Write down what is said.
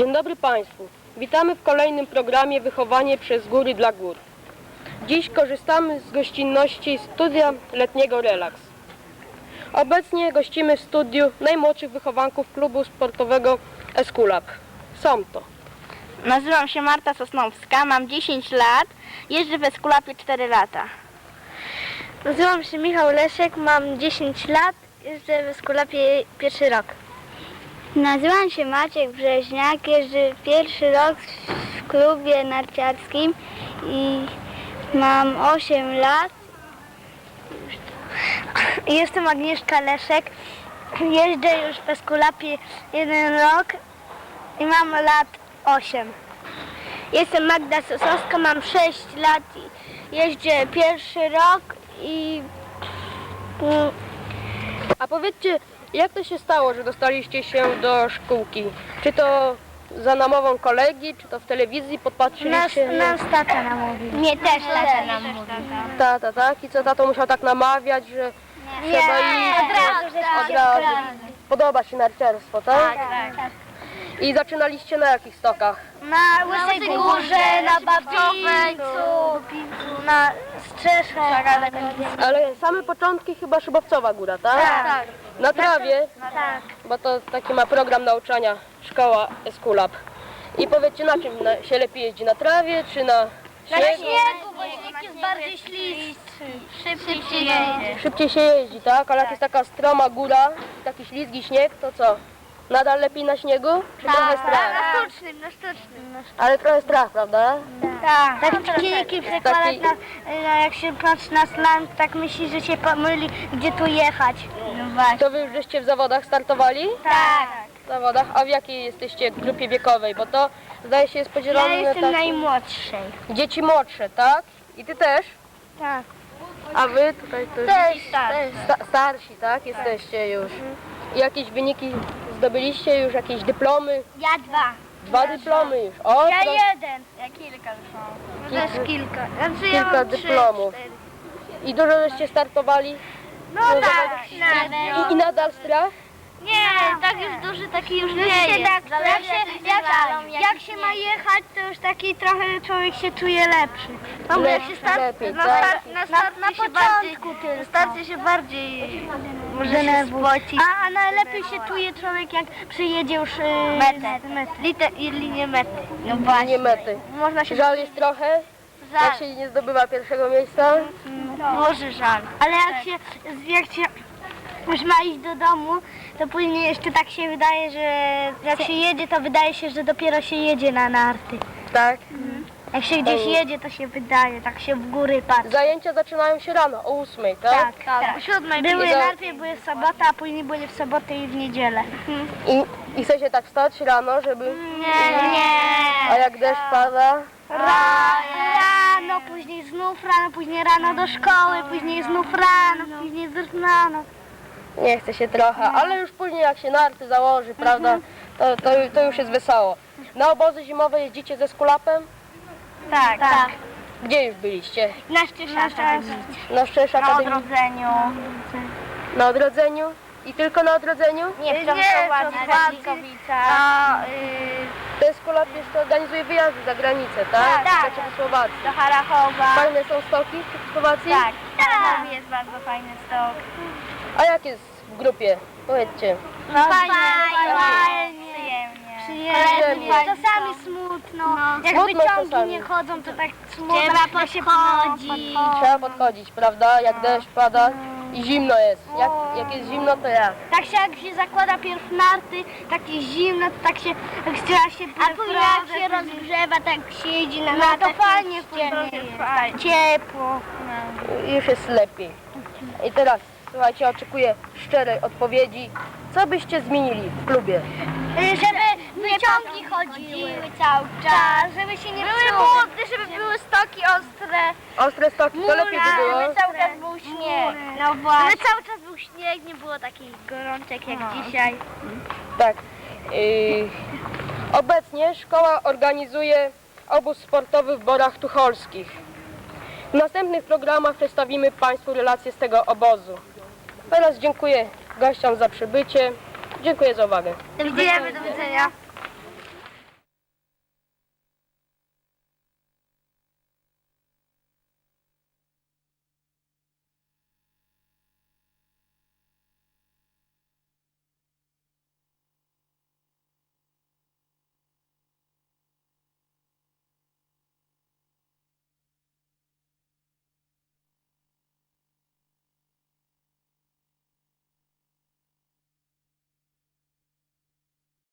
Dzień dobry Państwu. Witamy w kolejnym programie Wychowanie przez góry dla gór. Dziś korzystamy z gościnności studia letniego Relaks. Obecnie gościmy w studiu najmłodszych wychowanków klubu sportowego Eskulap. Są to Nazywam się Marta Sosnowska, mam 10 lat, jeżdżę w Eskulapie 4 lata. Nazywam się Michał Leszek, mam 10 lat, jeżdżę w Eskulapie pierwszy rok. Nazywam się Maciek Brzeźniak, jeżdżę pierwszy rok w klubie narciarskim i mam 8 lat. Jestem Agnieszka Leszek, jeżdżę już w Eskulapie jeden rok i mam lat 8. Jestem Magda Sosowska, mam 6 lat i jeżdżę pierwszy rok i mm, A powiedzcie, jak to się stało, że dostaliście się do szkółki? Czy to za namową kolegi, czy to w telewizji nas, podpatrzyliście? nas tata namówił. Nie, też tata nam mówił. Tata, tak? I co tato musiał tak namawiać, że trzeba iść? od razu, że Od razu. Podoba się narciarstwo, tak? tak. I zaczynaliście na jakich stokach? Na Łysej Górze, na Babińcu, na Ale same początki chyba Szybowcowa Góra, tak? Tak. Na trawie, Tak. bo to taki ma program nauczania szkoła Eskulap. I powiedzcie, na czym na, się lepiej jeździ? Na trawie czy na śniegu? bo śnieg jest bardziej ślisky. Szybciej się jedzie. Szybciej się jeździ, tak? Ale jak jest taka stroma góra, taki ślizgi śnieg, to co? Nadal lepiej na śniegu? Czy trochę strach? Na sztucznym, na sztucznym. Ale trochę strach, prawda? Tak. Tak kijki przekładać Taki- na, na, jak się patrzy na slant, tak myśli, że się pomyli, gdzie tu jechać. No właśnie. To wy już żeście w zawodach startowali? Tak. W zawodach, a w jakiej jesteście grupie wiekowej? Bo to zdaje się jest podzielone Ja na jestem takie najmłodszej. dzieci młodsze, tak? I ty też? Tak. A wy tutaj to Też, tak. sta- starsi, tak? Jesteście już. I jakieś wyniki zdobyliście już, jakieś dyplomy? Ja dwa. Dwa dyplomy już. O, Ja to jeden. Ja kilka już mam. Kilka- Też kilka. Znaczy ja kilka mam trzy, dyplomów. cztery. I dużo żeście startowali? No tak. I, I nadal strach? Nie, tak już duży taki już nie jest. Tak, jak, się, jak, się ma jechać, to już taki trochę człowiek się czuje lepszy. No bo jak się start, Lepiej, na, tak? start, na, start na, początku bardziej, tylko. starcie się bardziej może się spocić. A, a najlepiej się czuje człowiek jak przyjedzie już yy, metę. Lite, i linię mety. No Nie mety. Można się Żal jest trochę, jak się nie zdobywa pierwszego miejsca? Może żal. Ale jak się, jak się już ma iść do domu, to później jeszcze tak się wydaje, że jak się jedzie, to wydaje się, że dopiero się jedzie na narty. Tak. Jak się gdzieś jedzie, to się wydaje, tak się w góry patrzy. Zajęcia zaczynają się rano, o ósmej, tak? Tak, tak. O siódmej były, I do- najpierw były w sobotę, a później były w sobotę i w niedzielę. I, I chcecie tak wstać rano, żeby... Nie, nie. A jak deszcz pada? Rano, później znów rano, później rano do szkoły, później znów rano, później znów rano. Nie chce się trochę, ale już później jak się narty założy, prawda, to, to, to już jest wesoło. Na obozy zimowe jeździcie ze skulapem? Tak, tak. Gdzie już byliście? Na Szczeszach. Na Na Akademii? odrodzeniu. Na odrodzeniu? I tylko na odrodzeniu? Nie, w y, Ten skulap jeszcze organizuje wyjazdy za granicę, tak? Tak. Do Czechosłowacji. do Harachowa. Fajne są stoki w Czechosłowacji? Tak, w Harachowie jest bardzo fajny stok. A jak jest w grupie? Powiedzcie. No fajnie, fajnie. Przyjemnie. Przyjemnie. Czasami smutno. Jak Smutno wyciągi czasami. nie chodzą, to tak smutno. Trzeba podchodzić. Trzeba podchodzić, prawda? Jak deszcz pada i zimno jest. Jak, jak jest zimno, to jak? Tak się jak się zakłada pierw narty, takie zimno, to tak się tak trzeba się A później jak się rozgrzewa, tak siedzi na No to fajnie później jest jest. fajnie. Ciepło. Już jest lepiej. I teraz, słuchajcie, oczekuję szczerej odpowiedzi. Co byście zmienili w klubie? Żeby Wyciągi chodziły cały czas. żeby się nie Były buty, żeby były stoki ostre. Ostre stoki, to lepiej by było. Żeby cały czas był śnieg. No Żeby właśnie. cały czas był śnieg, nie było takich gorączek jak dzisiaj. Tak. Yy, obecnie szkoła organizuje obóz sportowy w Borach Tucholskich. W następnych programach przedstawimy Państwu relacje z tego obozu. Teraz dziękuję gościom za przybycie. Dziękuję za uwagę. Do widzenia. Do widzenia.